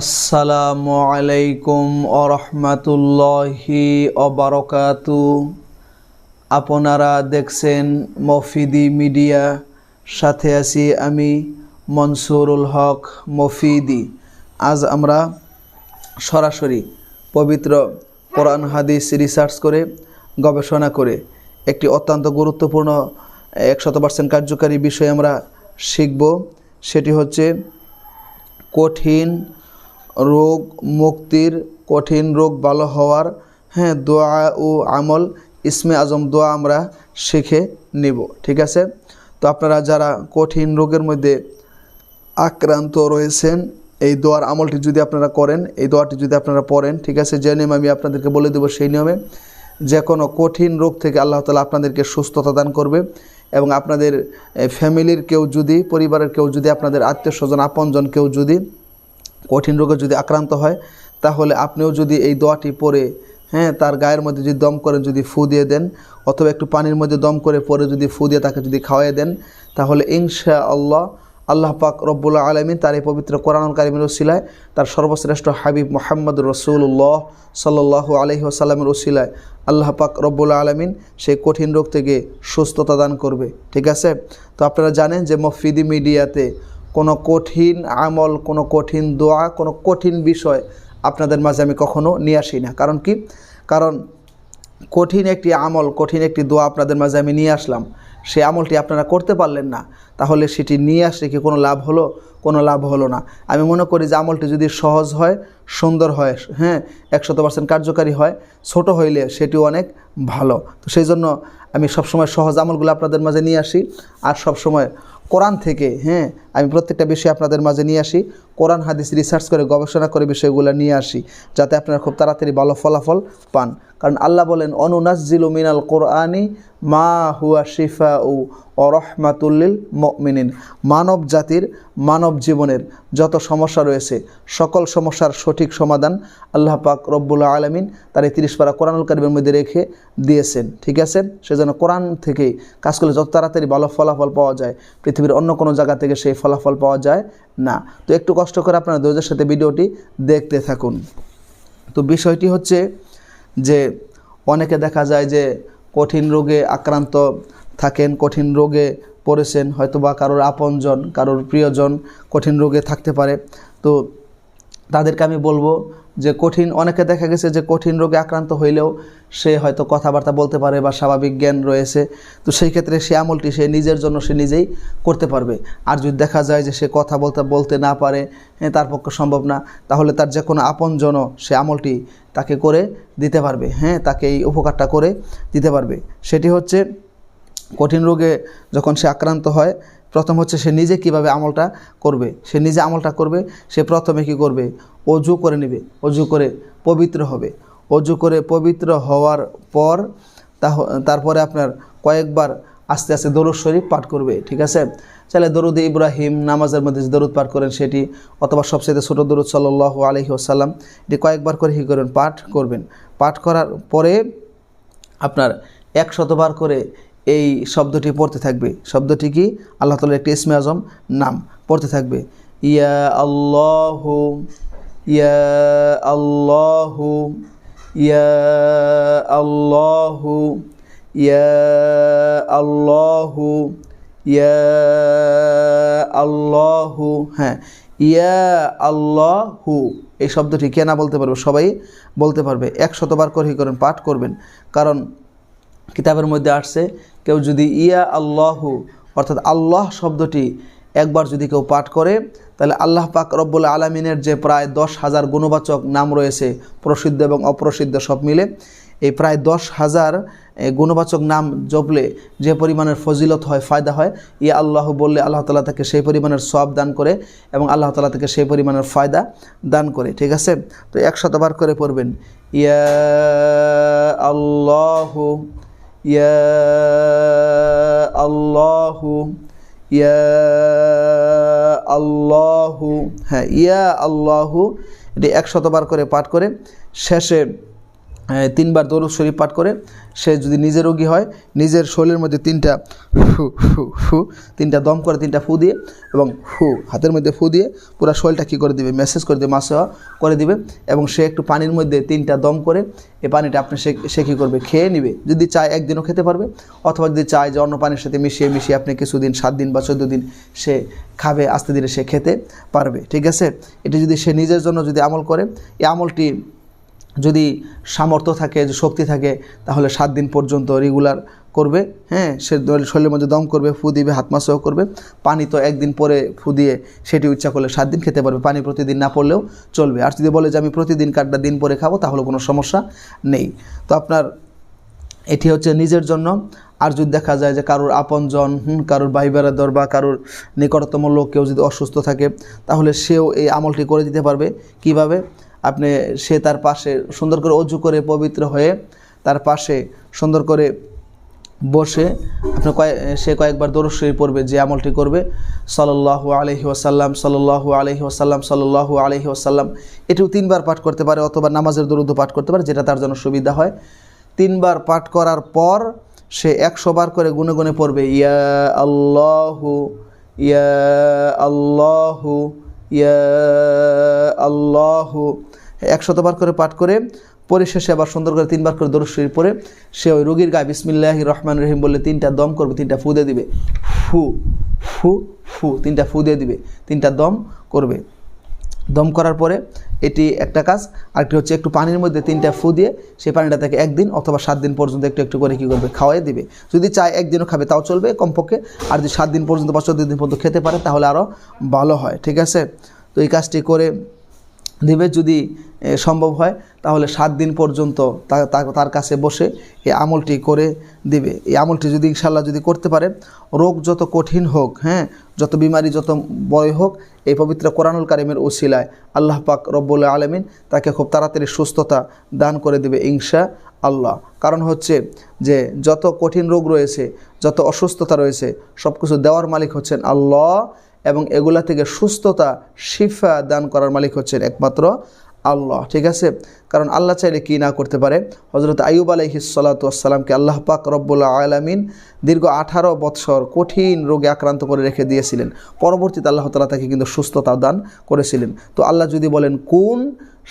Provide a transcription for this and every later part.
আসসালামু আলাইকুম আরহামাতুল্লাহি অবরকাতু আপনারা দেখছেন মফিদি মিডিয়া, সাথে আছি আমি মনসুরুল হক মফিদি। আজ আমরা সরাসরি পবিত্র কোরআন, হাদিস রিসার্চ করে, গবেষণা করে একটি অত্যন্ত গুরুত্বপূর্ণ একশত পার্সেন্ট কার্যকারী বিষয় আমরা শিখব। সেটি হচ্ছে কঠিন রোগ মুক্তির কঠিন রোগ ভালো হওয়ার হ্যাঁ দোয়া ও আমল, ইসমে আজম দোয়া আমরা শিখে নিব, ঠিক আছে? তো আপনারা যারা কঠিন রোগের মধ্যে আক্রান্ত রয়েছেন, এই দোয়ার আমলটি যদি আপনারা করেন, এই দোয়াটি যদি আপনারা পড়েন, ঠিক আছে? যে নিয়ম আমি আপনাদেরকে বলে দেবো সেই নিয়মে যে কোনো কঠিন রোগ থেকে আল্লাহ তালা আপনাদেরকে সুস্থতা দান করবে এবং আপনাদের ফ্যামিলির কেউ যদি, পরিবারের কেউ যদি, আপনাদের আত্মীয় স্বজন আপনজন কেউ যদি কঠিন রোগে যদি আক্রান্ত হয়, তাহলে আপনিও যদি এই দোয়াটি পরে হ্যাঁ তার গায়ের মধ্যে যদি দম করেন, যদি ফু দিয়ে দেন, অথবা একটু পানির মধ্যে দম করে পরে যদি ফু দিয়ে তাকে যদি খাওয়াই দেন, তাহলে ইনশা আল্লাহ আল্লাহ পাক রব্বুল্লাহ আলমিন তার এই পবিত্র কোরআন কারিমের ওসিলায়, তার সর্বশ্রেষ্ঠ হাবিব মোহাম্মদ রসুল্লাহ সাল্লাহ আলহি আসাল্লামের ওসিলায় আল্লাহ পাক রব্বুল্লাহ আলমিন সেই কঠিন রোগ থেকে সুস্থতা দান করবে। ঠিক আছে? তো আপনারা জানেন যে মফিদি মিডিয়াতে কোনো কঠিন আমল, কোনো কঠিন দোয়া, কোনো কঠিন বিষয় আপনাদের মাঝে আমি কখনো নিয়ে আসি না। কারণ কি? কারণ কঠিন একটি আমল, কঠিন একটি দোয়া আপনাদের মাঝে আমি নিয়ে আসলাম। সেই আমলটি আপনারা করতে পারলেন না। তাহলে সেটি নিয়ে আসলে কি কোনো লাভ হলো? কোনো লাভ হলো না। আমি মনে করি যে আমলটি যদি সহজ হয়, সুন্দর হয় হ্যাঁ একশত পার্সেন্ট কার্যকারী হয়, ছোট হইলে সেটিও অনেক ভালো। তো সেই জন্য আমি সবসময় সহজ আমলগুলো আপনাদের মাঝে নিয়ে আসি। আর সবসময় কোরআন থেকে হ্যাঁ আমি প্রত্যেকটা বিষয় আপনাদের মাঝে নিয়ে আসি। কোরআন, হাদিস রিসার্চ করে, গবেষণা করে বিষয়গুলো নিয়ে আসি, যাতে আপনারা খুব তাড়াতাড়ি ভালো ফলাফল পান। কারণ আল্লাহ বলেন অনুনাজিল মিনাল কোরআনি মা হুয়া শিফা ও অরহমাতুল্লিল মিনিন মানব জাতির, মানব জীবনের যত সমস্যা রয়েছে, সকল সমস্যার সঠিক সমাধান আল্লাহ পাক রব্বুল্লা আলমিন তার এই তিরিশ পারা কোরআনুল কারিমের মধ্যে রেখে দিয়েছেন। ঠিক আছে? সেজন্য কোরআন থেকেই কাজ করলে যত তাড়াতাড়ি ভালো ফলাফল পাওয়া যায়, পৃথিবীর অন্য কোনো জায়গা থেকে সেই ফলাফল পাওয়া যায় না। তো একটু কষ্ট করে আপনারা ধৈর্যের সাথে ভিডিওটি দেখতে থাকুন। তো বিষয়টি হচ্ছে যে, অনেকে দেখা যায় যে কঠিন রোগে আক্রান্ত থাকেন, কঠিন রোগে পড়েছেন হয়তো বা কারোর আপনজন, কারোর প্রিয়জন কঠিন রোগে থাকতে পারে। তো তাদেরকে আমি বলব যে কঠিন, অনেকে দেখা গেছে যে কঠিন রোগে আক্রান্ত হইলেও সে হয়তো কথাবার্তা বলতে পারে বা স্বাভাবিক জ্ঞান রয়েছে। তো সেই ক্ষেত্রে সে আমলটি সে নিজের জন্য সে নিজেই করতে পারবে। আর যদি দেখা যায় যে সে কথা বলতে বলতে না পারে হ্যাঁ তার পক্ষে সম্ভব না, তাহলে তার যে কোনো আপনজনও সে আমলটি তাকে করে দিতে পারবে। হ্যাঁ তাকে এই উপকারটা করে দিতে পারবে। সেটি হচ্ছে কঠিন রোগে যখন সে আক্রান্ত হয় প্রথম হচ্ছে সে নিজে কীভাবে আমলটা করবে, সে নিজে আমলটা করবে, সে প্রথমে কি করবে? অজু করে নেবে, অজু করে পবিত্র হবে। অজু করে পবিত্র হওয়ার পর তারপরে আপনার কয়েকবার আস্তে আস্তে দরুদ শরীফ পাঠ করবে, ঠিক আছে? চাইলে দরুদ ইব্রাহিম নামাজের মধ্যে যে দরুদ পাঠ করেন সেটি, অথবা সবচেয়ে ছোটো দরুদ সাল্লাহ আলহি আসাল্লাম এটি কয়েকবার করে কী করবেন পাঠ করবেন। পাঠ করার পরে আপনার একশতবার করে এই শব্দটি পড়তে থাকবে। শব্দটি কি? আল্লাহ তালার একটি ইসমে আজম নাম পড়তে থাকবে। ইয়া আল্লাহ ইয়া আল্লাহ ইয়া আল্লাহ ইয়া আল্লাহ ইয়া আল্লাহ হ্যাঁ ইয়া আল্লাহু। এই শব্দটি কে না বলতে পারবে? সবাই বলতে পারবে। এক শতবার করে করেন, পাঠ করবেন। কারণ কিতাবের মধ্যে আসছে, কেউ যদি ইয়া আল্লাহু, অর্থাৎ আল্লাহ শব্দটি একবার যদি কেউ পাঠ করে, তাহলে আল্লাহ পাক রব্বুল আলমিনের যে প্রায় দশ হাজার গুণবাচক নাম রয়েছে, প্রসিদ্ধ এবং অপ্রসিদ্ধ সব মিলে, এই প্রায় দশ হাজার গুণবাচক নাম জপলে যে পরিমাণের ফজিলত হয়, ফায়দা হয়, ইয়া আল্লাহ বললে আল্লাহ তালা তাকে সেই পরিমাণের সব দান করে এবং আল্লাহ তালা তাকে সেই পরিমাণের ফায়দা দান করে, ঠিক আছে? তো একশতবার করে পড়বেন, ইয়া আল্লাহ ইয়া الله ইয়া الله হ্যাঁ ইয়া আল্লাহ এটি একশতবার করে পাঠ করে শেষে তিনবার দরুদ শরীফ পাঠ করে সে যদি নিজের রোগী হয়, নিজের শরীরের মধ্যে তিনটা ফু ফু ফু তিনটা দম করে, তিনটা ফু দিয়ে এবং ফু, হাতের মধ্যে ফু দিয়ে পুরো শরীরটা কী করে দিবে? মেসেজ করে দিবে মাসে করে দিবে এবং সে একটু পানির মধ্যে তিনটা দম করে এই পানিটা আপনি সে সে কী করবে? খেয়ে নিবে। যদি চায় একদিনও খেতে পারবে অথবা যদি চায় যে অন্য পানির সাথে মিশিয়ে মিশিয়ে আপনি কিছুদিন, সাত দিন বা চোদ্দ দিন সে খাবে, আস্তে ধীরে সে খেতে পারবে। ঠিক আছে? এটি যদি সে নিজের জন্য যদি আমল করে, এই আমলটি যদি সামর্থ্য থাকে যে শক্তি থাকে, তাহলে সাত দিন পর্যন্ত রেগুলার করবে। হ্যাঁ সে শরীরের মধ্যে দম করবে, ফু দিবে, হাত মাসেও করবে। পানি তো একদিন পরে ফু দিয়ে সেটি ইচ্ছা করলে সাত দিন খেতে পারবে। পানি প্রতিদিন না পড়লেও চলবে। আর যদি বলে যে আমি প্রতিদিন কাঠটা দিন পরে খাব, তাহলে কোনো সমস্যা নেই। তো আপনার এটি হচ্ছে নিজের জন্য। আর যদি দেখা যায় যে কারোর আপনজন কারোর ভাই বেড়াদর বা কারোর নিকটতম লোক কেউ যদি অসুস্থ থাকে, তাহলে সেও এই আমলটি করে দিতে পারবে। কীভাবে? আপনি সে তার পাশে সুন্দর করে অজু করে পবিত্র হয়ে তার পাশে সুন্দর করে বসে আপনি কয়েক সে কয়েকবার দরশ্বরী পড়বে, যে আমলটি করবে। সাল্লাল্লাহু আলহি ওসাল্লাম সাল্লাল্লাহু আলহি ওসাল্লাম সাল্লাল্লাহু আলহি ওসাল্লাম এটিও তিনবার পাঠ করতে পারে অথবা নামাজের দরুদ পাঠ করতে পারে, যেটা তার জন্য সুবিধা হয়। তিনবার পাঠ করার পর সে একশো বার করে গুনে গুনে পড়বে, ইয়া আল্লাহু ইয়া আল্লাহু ইয়া আল্লাহু একশতবার করে পাঠ করে, পরিশেষে আবার সুন্দর করে তিনবার করে দরশরীর পরে সে ওই রোগীর গায়ে বিসমিল্লাহ রহমান রহিম বলে তিনটা দম করবে, তিনটা ফু দিয়ে দিবে। ফু ফু ফু, তিনটা ফু দিয়ে দিবে, তিনটা দম করবে। দম করার পরে এটি একটা কাজ, আরেকটি হচ্ছে একটু পানির মধ্যে তিনটা ফু দিয়ে সেই পানিটা তাকে একদিন অথবা সাত দিন পর্যন্ত একটু একটু করে কী করবে, খাওয়াই দিবে। যদি চায় একদিনও খাবে, তাও চলবে কমপক্ষে। আর যদি সাত দিন পর্যন্ত বা চোদ্দ দিন পর্যন্ত খেতে পারে, তাহলে আরও ভালো হয়, ঠিক আছে? তো এই কাজটি করে দিবে যদি সম্ভব হয়, তাহলে সাত দিন পর্যন্ত তার কাছে বসে এই আমলটি করে দিবে। এই আমলটি যদি ইনশাল্লাহ যদি করতে পারে, রোগ যত কঠিন হোক হ্যাঁ যত বিমারি যত বয় হোক, এই পবিত্র কোরআনুল কারিমের ওসিলায় আল্লাহ পাক রব্বুল আলমিন তাকে খুব তাড়াতাড়ি সুস্থতা দান করে দেবে ইনশা আল্লাহ কারণ হচ্ছে যে, যত কঠিন রোগ রয়েছে, যত অসুস্থতা রয়েছে সব কিছু দেওয়ার মালিক হচ্ছেন আল্লাহ। এবং এগুলা থেকে সুস্থতা, শিফা দান করার মালিক হচ্ছেন একমাত্র আল্লাহ, ঠিক আছে? কারণ আল্লাহ চাইলে কি না করতে পারে? হজরত আইব আলহিসাল্লাতামকে আল্লাহ পাক রব্বুল্লা আলামিন দীর্ঘ আঠারো বৎসর কঠিন রোগে আক্রান্ত করে রেখে দিয়েছিলেন। পরবর্তীতে আল্লাহ তালা তাকে কিন্তু সুস্থতা দান করেছিলেন। তো আল্লাহ যদি বলেন, কোন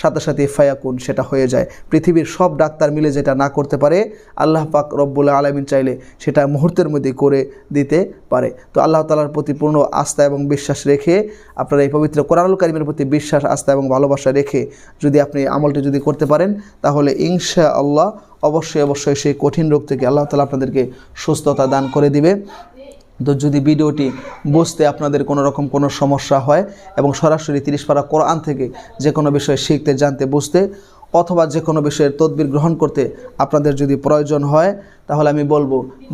সাথে সাথে ফায়াকুন, সেটা হয়ে যায়। পৃথিবীর সব ডাক্তার মিলে যেটা না করতে পারে, আল্লাহ পাক রব্বুল্লাহ আলমিন চাইলে সেটা মুহূর্তের মধ্যে করে দিতে পারে। তো আল্লাহ তালার প্রতি পূর্ণ আস্থা এবং বিশ্বাস রেখে আপনারা এই পবিত্র কোরআনুল কারিমের প্রতি বিশ্বাস, আস্থা এবং ভালোবাসা রেখে যদি আপনি আমলটি যদি করতে পারেন, তাহলে ইনশা আল্লাহ অবশ্যই অবশ্যই সেই কঠিন রোগ থেকে আল্লাহ তালা আপনাদেরকে সুস্থতা দান করে দিবে। তো যদি ভিডিওটি বুঝতে আপনাদের কোনো রকম কোনো সমস্যা হয় এবং সরাসরি তিরিশ পারা কোরআন থেকে যে কোনো বিষয় শিখতে, জানতে, বুঝতে অথবা যে কোনো বিষয়ের তদবির গ্রহণ করতে আপনাদের যদি প্রয়োজন হয়, তাহলে আমি বলব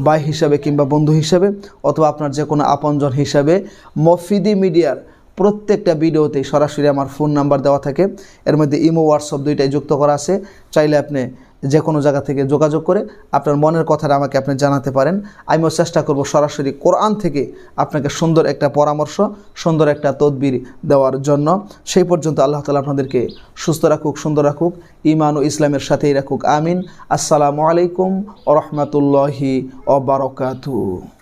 বাই হিসাবে কিংবা বন্ধু হিসাবে অথবা আপনার যে কোনো আপনজন হিসাবে মফিদি মিডিয়ার প্রত্যেকটা ভিডিওতেই সরাসরি আমার ফোন নাম্বার দেওয়া থাকে। এর মধ্যে ইমো, হোয়াটসঅ্যাপ দুইটাই যুক্ত করা আছে। চাইলে আপনি যে কোনো জায়গা থেকে যোগাযোগ করে আপনার মনের কথাটা আমাকে আপনি জানাতে পারেন। আমিও চেষ্টা করব সরাসরি কোরআন থেকে আপনাকে সুন্দর একটা পরামর্শ, সুন্দর একটা তদবির দেওয়ার জন্য। সেই পর্যন্ত আল্লাহ তালা আপনাদেরকে সুস্থ রাখুক, সুন্দর রাখুক ইমান ও ইসলামের সাথেই রাখুক, আমিন। আসসালামু আলাইকুম ও রহমতুল্লাহি ও বারকাতু